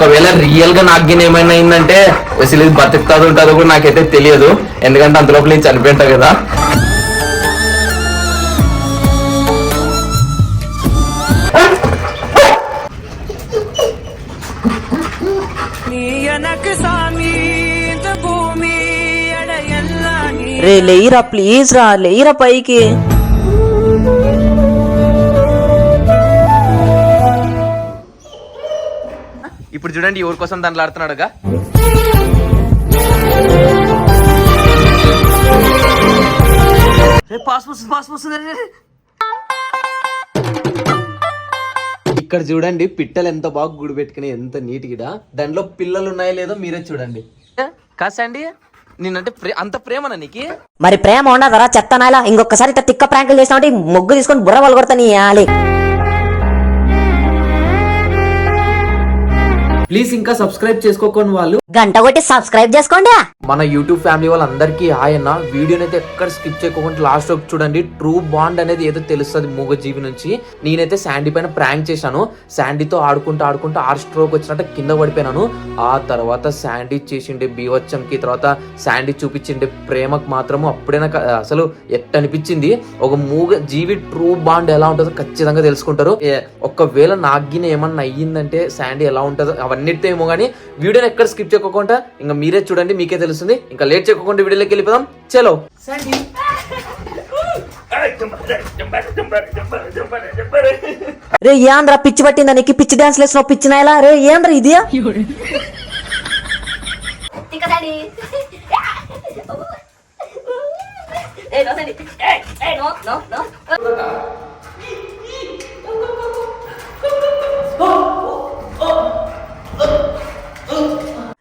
ఒకవేళ రియల్గా నాకు గిన్నె ఏమైనా అయిందంటే అసలు ఇది బతుకుతాదో ఉంటుందో కూడా నాకైతే తెలియదు. ఎందుకంటే అంతలోపల నేను చనిపోయింటా కదా. రే లేయిరా ప్లీజ్ రా లేయిరా పైకి. ఇప్పుడు చూడండి ఎవరి కోసం దాంట్లో ఆడుతున్నాడుగా. ఇక్కడ చూడండి పిట్టలు ఎంత బాగా గుడి పెట్టుకుని ఎంత నీట్ గిడ దాంట్లో పిల్లలు ఉన్నాయో లేదో మీరే చూడండి. కాసండి నేనంటే అంత ప్రేమనా నీకు? మరి ప్రేమ ఉండదరా చెత్త నాయలా? ఇంకొకసారి ఇట్లా తిక్క ప్రాంకులు చేసినావంటే ఈ మొగ్గు తీసుకొని బుర్ర వాళ్ళు కొడతా నీ ప్లీజ్ ఇంకా సబ్స్క్రైబ్ చేసుకోకొని వాళ్ళు. గంట కొట్టి సబ్స్క్రైబ్ చేసుకోండి మన యూట్యూబ్ ఫ్యామిలీ వాళ్ళందరికీ హాయ్ అన్న. వీడియోని అయితే ఎక్కడ స్కిప్ చేయకుండా లాస్ట్ వరకు చూడండి. ట్రూ బాండ్ అనేది ఏదో తెలుస్తుంది మూగజీవి నుంచి. నేనైతే శాండీ పైన ప్రాంక్ చేశాను. శాండీతో ఆడుకుంటూ ఆడుకుంటూ ఆర్ స్ట్రోక్ వచ్చినట్టు కింద పడిపోయినాను. ఆ తర్వాత శాండీ చేసిండే బీవచ్చంకి తర్వాత శాండీ చూపించిండే ప్రేమకు మాత్రము అప్పుడే నాకు అసలు ఎట్ట అనిపించింది ఒక మూగ జీవి ట్రూ బాండ్ ఎలా ఉంటుందో ఖచ్చితంగా తెలుసుకుంటారు. ఒకవేళ నాగిన ఏమన్నా అయ్యిందంటే శాండీ ఎలా ఉంటుందో అవన్నిటితో ఏమో కానీ వీడియోని ఎక్కడ స్కిప్ చేయకుండా ఇంకా మీరే చూడండి మీకే తెలుస్తుంది. ఇంకా లేట్ చేయకుండా వీడియోలోకి వెళ్ళిపోదాం. చలో. రే ఏంద్రా పిచ్చి పట్టిందా నీకు? పిచ్చి డాన్స్ లేసిన పిచ్చి నాయలా? రే ఏంద్రా ఇది?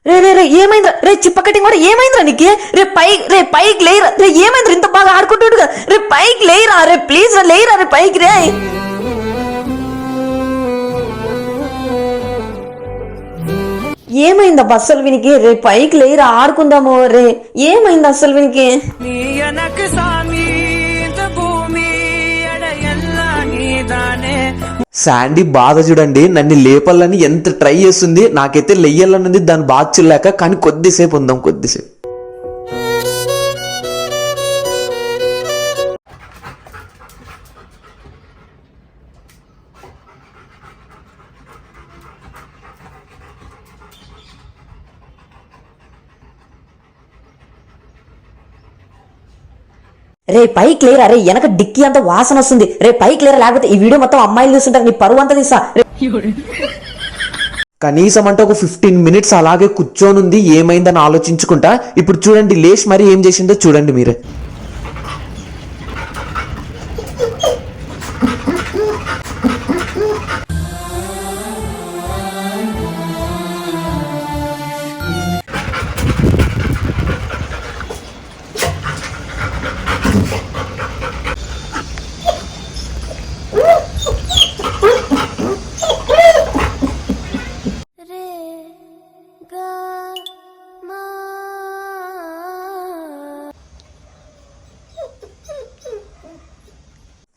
రే రే రే ఏమైందిరా రే చిప్ప కటింగ్ కూడా ఏమైందిరా నీకు రే పై రే పైకి లేరా రే ఏమైందిరా ఇంత బాగా ఆడుకుంటుండగా రే పైకి లేరా రే ప్లీజ్ రా లేరా రే పైకి రే ఏమైంది అసలు వినికి రే పైకి లేరా ఆడుకుందాము రే ఏమైంది అసలు వినికి శాండీ బాధ చూడండి నన్ను లేపాలని ఎంత ట్రై చేస్తుంది నాకైతే లెయ్యాలన్నది దాని బాధ చూడలేక కానీ కొద్దిసేపు ఉందాం కొద్దిసేపు. రే పైకి లేరా? రే వెనక డిక్కి అంత వాసన వస్తుంది. రే పైకి లేరా? లేకపోతే ఈ వీడియో మొత్తం అమ్మాయిలు చూస్తుంటారు. నీ పరువు అంతా తీసా కనీసం అంటే ఒక ఫిఫ్టీన్ మినిట్స్ అలాగే కూర్చోనుంది. ఏమైందని ఆలోచించుకుంటా. ఇప్పుడు చూడండి లేష్ మరి ఏం చేసిందో చూడండి మీరు.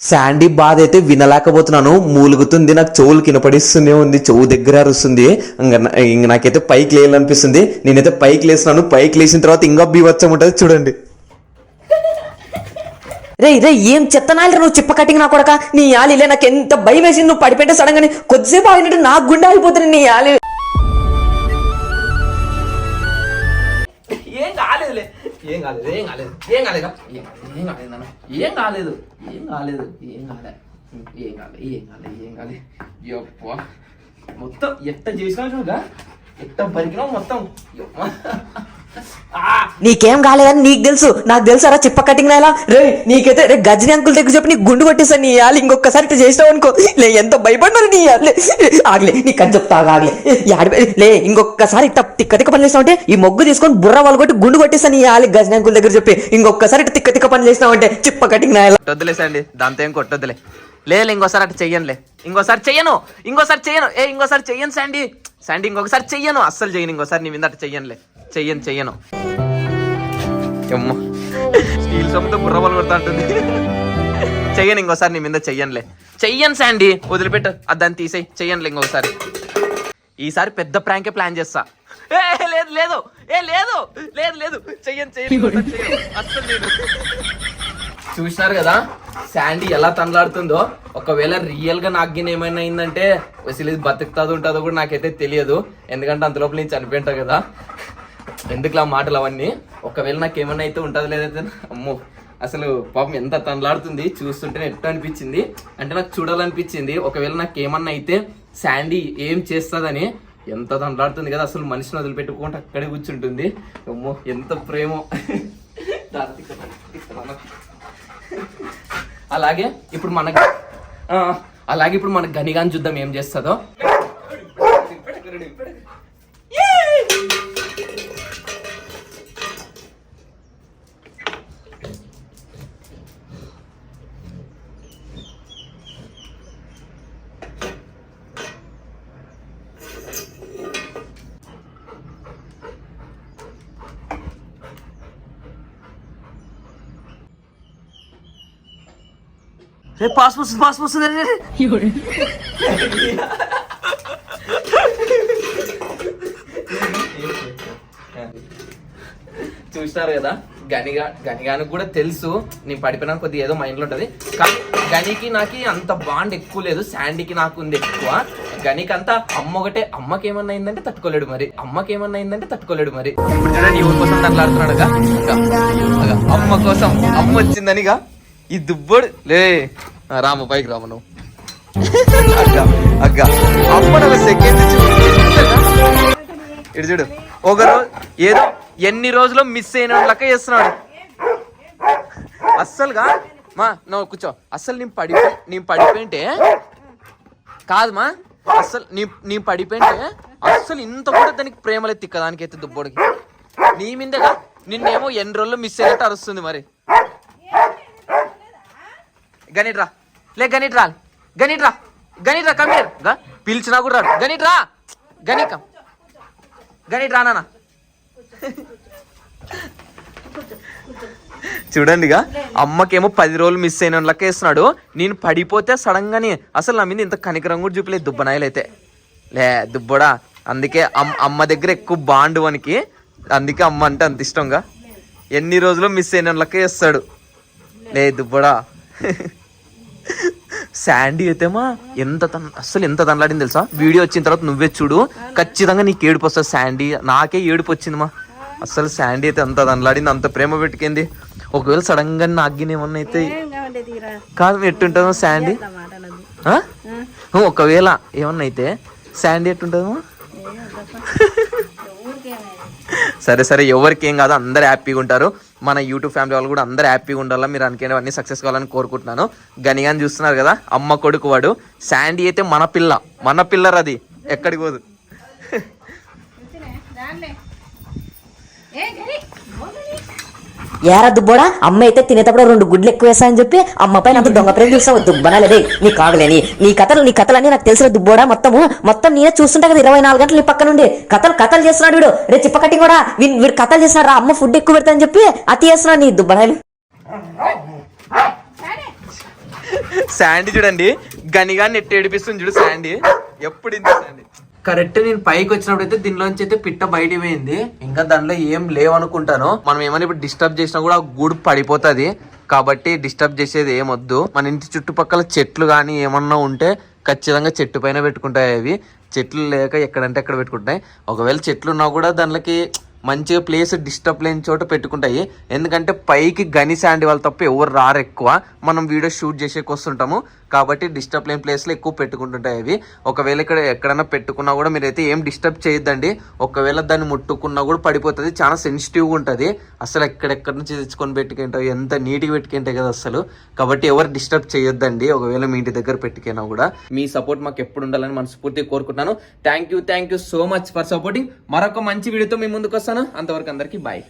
శాండీ బాధ అయితే వినలేకపోతున్నాను. మూలుగుతుంది నాకు చెవులు కినపడిస్తూనే ఉంది. చెవు దగ్గర అరుస్తుంది. ఇంక నాకైతే పైకి లేయాలనిపిస్తుంది. నేనైతే పైకి లేసినాను పైకి లేచిన తర్వాత ఇంకా బీవచ్చం ఉంటుంది చూడండి. రే రే ఏం చెత్తనాలి నువ్వు చిప్ప కటింగ్ నా కొడక? నీ ఆలిలే నాకు ఎంత భయం వేసింది. నువ్వు పడిపోయింటే సడన్ గానే కొద్దిసేపు ఆగినట్టు నాకు గుండె అయిపోతుంది నీ ఆలి ఏం కాలేదులే. ఏం కాలేదు ఏం కాలేదు. ఏం కాలేదు. ఏం కాలేదు నాన్న. ఏం కాలేదు. ఏం కాలేదు. ఏం కాలే. ఏం కాలే. ఏం కాలేదు ఏం కాలేదు యప్ప. మొత్తం ఎట్ట చేసినా చూడగా ఎట్ట పరికినా మొత్తం. నీకేం కాలేదని నీకు తెలుసు. నాకు తెలుసు అరా చిప్ప కటింగ్ నాయలా రే నీకైతే రే గజని అంకుల్ దగ్గర చెప్పి నీకు గుండు కొట్టేస్తాను నీ ఆలి ఇంకొకసారి ఇట్లా చేసినావు అనుకో. లే ఎంతో భయపడినారు నీ ఆలే ఆగలే నీ కట్ చెప్తా ఆగలే. యాడి లే ఇంకొకసారి ఇట్లా తిక్క తిక్క పని చేసినావు అంటే ఈ మొగ్గు తీసుకొని బుర్ర వాళ్ళు కొట్టి గుండు కొట్టేస్తాను నీ ఆలి గజని అంకుల్ దగ్గర చెప్పి. ఇంకొకసారి ఇట్లా తిక్క తిక్క పని చేసినావు అంటే చిప్ప కటింగ్ నాయలా వద్దులేసండి దాంతో ఏం కొట్టొద్దులే. లేదు ఇంకోసారి అట్లా చెయ్యనులే. ఇంకోసారి చెయ్యను ఇంకోసారి చెయ్యను ఏ ఇంకోసారి చెయ్యను శాండీ. శాండీ ఇంకొకసారి చెయ్యను. అస్సలు చెయ్యను ఇంకోసారి నీ మీద అట్లా చెయ్యనులే. చెయ్యను చెయ్యను. స్టీల్ సొమ్ముతో బుర్రబలు కొడతా ఉంటుంది చెయ్యను ఇంకోసారి నీ మీద చెయ్యనులే. చెయ్యను శాండి వదిలిపెట్టు. అది దాన్ని తీసేయి చెయ్యనులే ఇంకోసారి. ఈసారి పెద్ద ప్రాంకే ప్లాన్ చేస్తా. ఏ లేదు లేదు. ఏ లేదు. లేదు లేదు. చెయ్యను చెయ్యను అస్సలు లేదు. చూసినారు కదా శాండీ ఎలా తనలాడుతుందో? ఒకవేళ రియల్గా నాకు ఏమైనా అయిందంటే అసలు ఇది ఉంటుందో కూడా నాకైతే తెలియదు. ఎందుకంటే అంతలోపల నేను చనిపోయింటా కదా. ఎందుకులా మాటలు అవన్నీ? ఒకవేళ నాకు ఏమైనా అయితే ఉంటుంది లేదైతే అమ్మో అసలు పాపం ఎంత తనలాడుతుంది. చూస్తుంటే ఎట్లా అనిపించింది. అంటే నాకు చూడాలనిపించింది. ఒకవేళ నాకు ఏమన్నా అయితే శాండీ ఏం చేస్తుందని ఎంత తనలాడుతుంది కదా అసలు మనిషిని వదిలిపెట్టుకుంటే అక్కడే కూర్చుంటుంది. అమ్మో ఎంత ప్రేమో. అలాగే ఇప్పుడు మన అలాగే ఇప్పుడు మన గనిగాని చూద్దాం ఏం చేస్తుందో? పాస్ వస్తుంది పాస్ వస్తుంది చూసినారు కదా గనిగా గనిగానికి కూడా తెలుసు. నేను పడిపోయినా కొద్దిగా ఏదో మైండ్లో ఉంటది. కానీ గనికి నాకు అంత బాండ్ ఎక్కువ లేదు. శాండీకి నాకు ఉంది ఎక్కువ. గనికి అంతా అమ్మ ఒకటే అమ్మకి ఏమన్నా అయిందంటే తట్టుకోలేడు మరి. అమ్మకి ఏమన్నా అయిందంటే తట్టుకోలేడు మరి. ఇప్పుడు చూడండి ఎవరి కోసం తట్లాడుతున్నాడుగా అమ్మ కోసం అమ్మ వచ్చిందనిగా ఈ దుబ్బడు లే రాము పైకి రాము నువ్వు. సెకండ్ ఇటు చూడు. ఒక రోజు ఏదో ఎన్ని రోజులు మిస్ అయిన లెక్క చేస్తున్నాడు. అస్సలుగా? మా నువ్వు కూర్చో. అస్సలు నేను పడి నేను పడిపోయింటే కాదు మా అస్సలు నీ నీ పడిపోయింటే అస్సలు ఇంత కూడా దానికి ప్రేమలు ఎత్తిక్క దానికైతే దుబ్బోడికి. నీ మీదగా నిన్నేమో ఎన్ని రోజులు మిస్ అయినట్టు అరుస్తుంది మరి. గణిట్ రా. లే గణిట్ రా. గణిట్ రా గణిట్ రా కమీర్ పిలిచినా కూడా రాడు. గణిట్ రా. గణిక గణిట్ రానా నాన్న. చూడండిగా అమ్మకేమో పది రోజులు మిస్ అయిన లెక్క వేస్తున్నాడు నేను పడిపోతే సడన్గానే అసలు నా మీద ఇంత కనికరం కూడా చూపలేదు దుబ్బనాయలు అయితే లే దుబ్బడా. అందుకే అమ్- అమ్మ దగ్గర ఎక్కువ బాండ్ వనికి. అందుకే అమ్మ అంటే అంత ఇష్టంగా. ఎన్ని రోజులు మిస్ అయిన లెక్క వేస్తాడు లే దుబ్బడా. శాండీ అయితేమా ఎంత తన అసలు ఎంత తనలాడింది తెలుసా? వీడియో వచ్చిన తర్వాత నువ్వే చూడు. ఖచ్చితంగా నీకు ఏడుపు వస్తుంది శాండీ. నాకే ఏడుపు వచ్చిందమ్మా అసలు శాండీ అయితే అంత తనలాడింది అంత ప్రేమ పెట్టుకుంది. ఒకవేళ సడన్గా నాగిన ఏమన్నా అయితే కాదు ఎట్టుంటుందో శాండీ? ఒకవేళ ఏమన్నా అయితే శాండీ ఎట్టుంటుందమ్మా? సరే సరే ఎవరికి ఏం కాదు అందరు హ్యాపీగా ఉంటారు. మన యూట్యూబ్ ఫ్యామిలీ వాళ్ళు కూడా అందరు హ్యాపీగా ఉండాలా? మీరు అనుకునే అన్ని సక్సెస్ కావాలని కోరుకుంటున్నాను. గనిగాని చూస్తున్నారు కదా అమ్మ కొడుకు వాడు. శాండీ అయితే మన పిల్ల. మన పిల్లర్ అది ఎక్కడికి పోదు. ఏరా దుబ్బోడా అమ్మ అయితే తినేటప్పుడు రెండు గుడ్లు ఎక్కువ వేసా అని చెప్పి అమ్మ పైన అంత దొంగ ప్రేమ చూసావు దుబ్బనాలేదే నీ కాగలేని నీ కథలు నీ కథలన్నీ నాకు తెలిసిన దుబ్బోడా మొత్తము. మొత్తం నేనే చూస్తుంటా కదా ఇరవై నాలుగు గంటలు నీ పక్క నుండి. కథలు కథలు చేస్తున్నాడు వీడు. రే చిప్పకట్టి కూడా వీడు వీడు కథలు చేస్తున్నాడు రా. అమ్మ ఫుడ్ ఎక్కువ పెడతా అని చెప్పి అతి చేస్తున్నాడు నీ దుబ్బనాలు శాండీ చూడండి. గనిగా నెట్టి ఏడిపిస్తుంది చూడు శాండీ. ఎప్పుడు ఇంత శాండీ? కరెక్ట్ నేను పైకి వచ్చినప్పుడు అయితే దీనిలోంచి అయితే పిట్ట బయట పోయింది ఇంకా దానిలో ఏం లేవనుకుంటాను. మనం ఏమైనా ఇప్పుడు డిస్టర్బ్ చేసినా కూడా గూడు పడిపోతుంది. కాబట్టి డిస్టర్బ్ చేసేది ఏమొద్దు మన ఇంటి చుట్టుపక్కల చెట్లు కానీ ఏమన్నా ఉంటే ఖచ్చితంగా చెట్టు పైన పెట్టుకుంటాయి అవి. చెట్లు లేక ఎక్కడంటే ఎక్కడ పెట్టుకుంటాయి. ఒకవేళ చెట్లు ఉన్నా కూడా దానిలోకి మంచిగా ప్లేస్ డిస్టర్బ్ లేని చోట పెట్టుకుంటాయి. ఎందుకంటే పైకి గని శాండి వాళ్ళు తప్ప ఎవరు రారు ఎక్కువ. మనం వీడియో షూట్ చేసేకి వస్తుంటాము కాబట్టి డిస్టర్బ్ లేని ప్లేస్లో ఎక్కువ పెట్టుకుంటుంటాయి అవి. ఒకవేళ ఇక్కడ ఎక్కడైనా పెట్టుకున్నా కూడా మీరైతే ఏం డిస్టర్బ్ చేయొద్దండి. ఒకవేళ దాన్ని ముట్టుకున్నా కూడా పడిపోతుంది. చాలా సెన్సిటివ్గా ఉంటుంది. అసలు ఎక్కడెక్కడి నుంచి తెచ్చుకొని పెట్టుకుంటావు? ఎంత నీట్గా పెట్టుకుంటాయి కదా అసలు. కాబట్టి ఎవరు డిస్టర్బ్ చేయొద్దండి. ఒకవేళ మీ ఇంటి దగ్గర పెట్టుకున్నా కూడా. మీ సపోర్ట్ మాకు ఎప్పుడు ఉండాలని మనస్ఫూర్తిగా కోరుకుంటున్నాను. Thank you thank you so much for supporting మరొక మంచి వీడియోతో మీ ముందుకు వస్తాను. అంతవరకు అందరికీ బాయ్